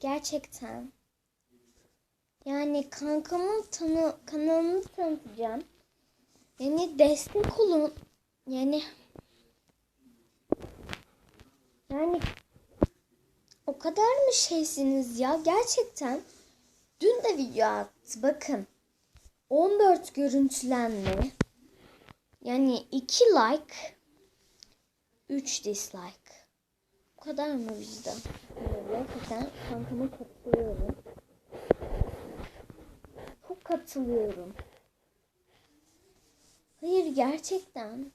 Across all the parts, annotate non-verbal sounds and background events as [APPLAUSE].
Gerçekten. Yani kankamın tanı kanalını tanıtacağım. Yani destek olun. Yani yani o kadar mı şeysiniz ya gerçekten? Dün de video attı bakın. 14 görüntülenme. Yani 2 like, 3 dislike. Bu kadar mı bizde? Evet, gerçekten kankama katılıyorum. Çok katılıyorum. Hayır gerçekten.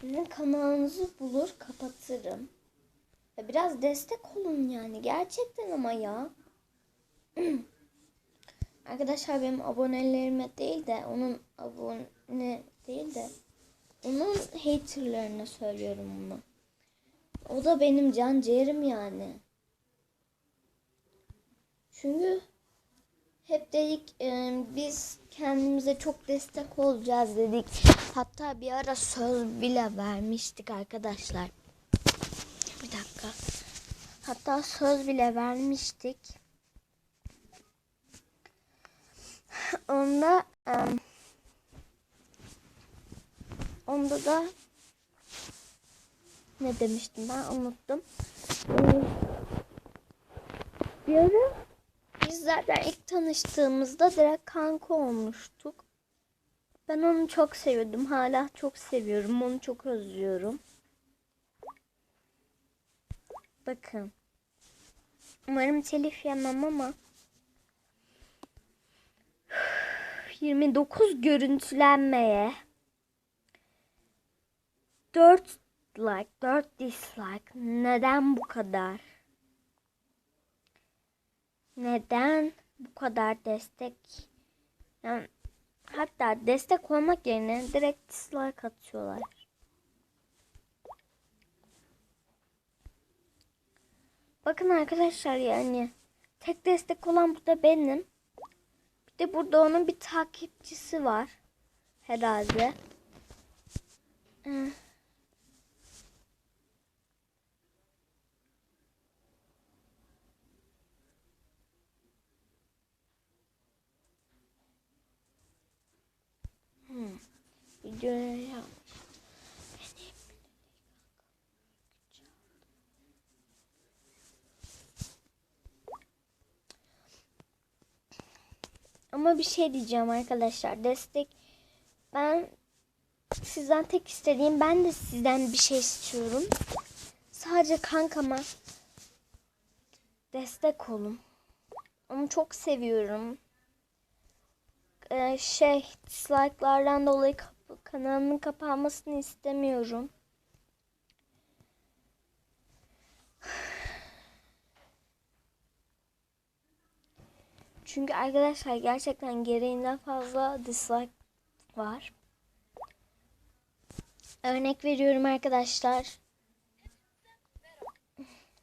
Sizin kanalınızı bulur kapatırım. Ya biraz destek olun yani gerçekten ama ya. [CLEARS THROAT] Arkadaşlar benim abonelerime değil de onun abone değil de onun haterlarına söylüyorum bunu. O da benim can ciğerim yani. Çünkü hep dedik e, biz kendimize çok destek olacağız dedik. Hatta bir ara söz bile vermiştik arkadaşlar. Bir dakika. Hatta söz bile vermiştik. Onda em, onda da ne demiştim ben unuttum. Ee, Bir ara biz zaten ilk tanıştığımızda direkt kanka olmuştuk. Ben onu çok seviyordum. Hala çok seviyorum. Onu çok özlüyorum. Bakın. Umarım telif yemem ama [SIGHS] 29 görüntülenmeye 4 like, 4 dislike. Neden bu kadar? Neden bu kadar destek? Yani hatta destek olmak yerine direkt dislike atıyorlar. Bakın arkadaşlar yani tek destek olan burada benim. Bir de burada onun bir takipçisi var. Herhalde. Ee, Videoya yapmış. Ama bir şey diyeceğim arkadaşlar. Destek ben sizden tek istediğim ben de sizden bir şey istiyorum. Sadece kankama destek olun. Onu çok seviyorum. Ee, şey dislike'lardan dolayı kanalımın kapanmasını istemiyorum. Çünkü arkadaşlar gerçekten gereğinden fazla dislike var. Örnek veriyorum arkadaşlar.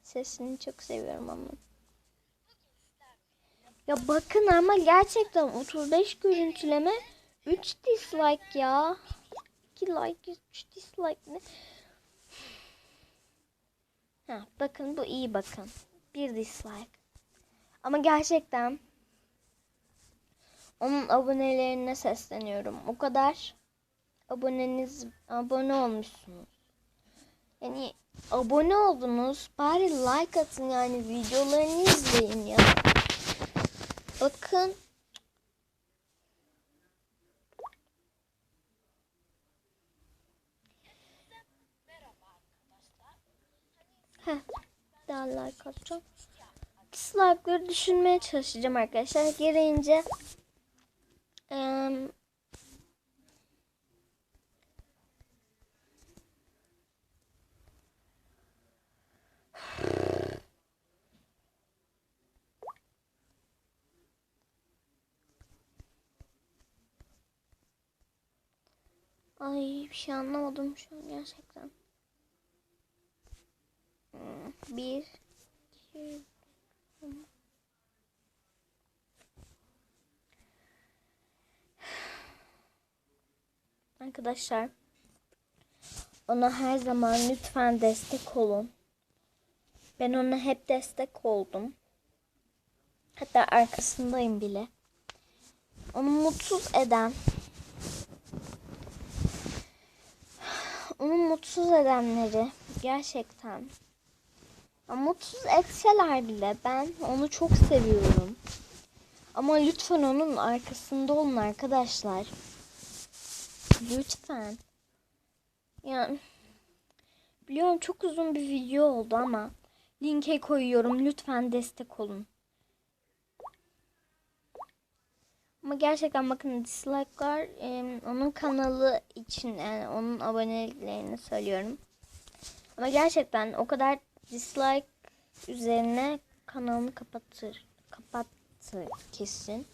Sesini çok seviyorum ama. Ya bakın ama gerçekten 35 görüntüleme 3 dislike ya. 2 like 3 dislike ne? Ha, bakın bu iyi bakın. Bir dislike. Ama gerçekten onun abonelerine sesleniyorum. O kadar aboneniz abone olmuşsunuz. Yani abone oldunuz. Bari like atın yani videolarını izleyin ya. Bakın. Daha like atacağım. Dislike'ları düşünmeye çalışacağım arkadaşlar. Gereğince em, [SIGHS] Ay bir şey anlamadım şu an gerçekten. Bir, iki, Arkadaşlar ona her zaman lütfen destek olun. Ben ona hep destek oldum. Hatta arkasındayım bile. Onu mutsuz eden onu mutsuz edenleri gerçekten mutsuz etseler bile ben onu çok seviyorum. Ama lütfen onun arkasında olun arkadaşlar. Lütfen. Yani biliyorum çok uzun bir video oldu ama linke koyuyorum. Lütfen destek olun. Ama gerçekten bakın dislike'lar e, onun kanalı için yani onun aboneliklerini söylüyorum. Ama gerçekten o kadar dislike üzerine kanalını kapatır. Kapattı kesin.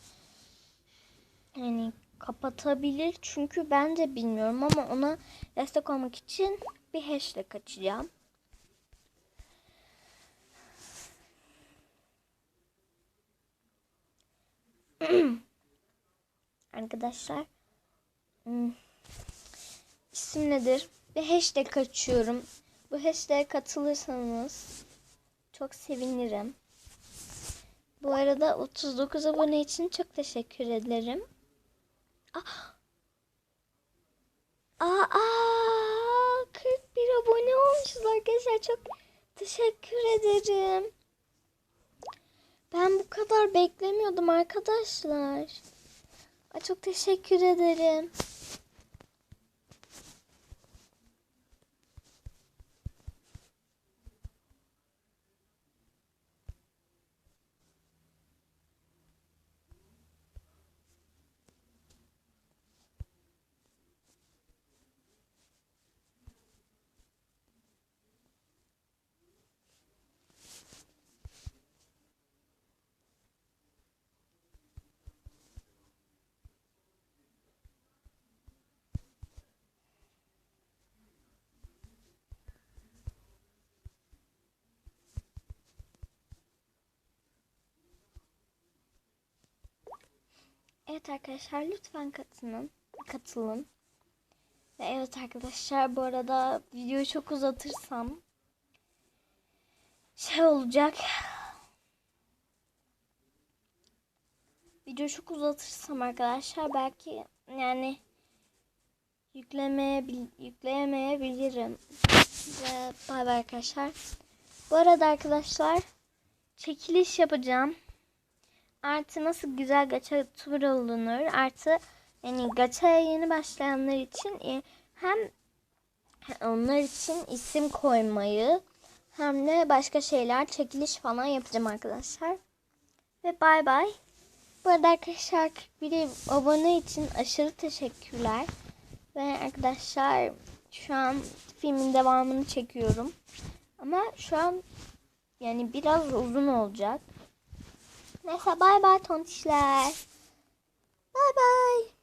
Yani kapatabilir çünkü ben de bilmiyorum ama ona destek olmak için bir hashtag açacağım. [CLEARS THROAT] Arkadaşlar hmm, isim nedir? Bir hashtag açıyorum. Bu hashtag'e katılırsanız çok sevinirim. Bu arada 39 abone için çok teşekkür ederim. Ah. Aa, aa, 41 abone olmuşuz arkadaşlar. Çok teşekkür ederim. Ben bu kadar beklemiyordum arkadaşlar. Ay, çok teşekkür ederim. Evet arkadaşlar lütfen katılın. Katılın. Ve evet arkadaşlar bu arada videoyu çok uzatırsam şey olacak. Videoyu çok uzatırsam arkadaşlar belki yani yüklemeye yükleyemeyebilirim. Ve bay bay arkadaşlar. Bu arada arkadaşlar çekiliş yapacağım. Artı nasıl güzel gacha tur olunur. Artı yani gacha'ya yeni başlayanlar için e, hem onlar için isim koymayı hem de başka şeyler çekiliş falan yapacağım arkadaşlar. Ve bay bay. Bu arada arkadaşlar 41 abone için aşırı teşekkürler. Ve arkadaşlar şu an filmin devamını çekiyorum. Ama şu an yani biraz uzun olacak. Neyse bay bay tontişler. Bay bay.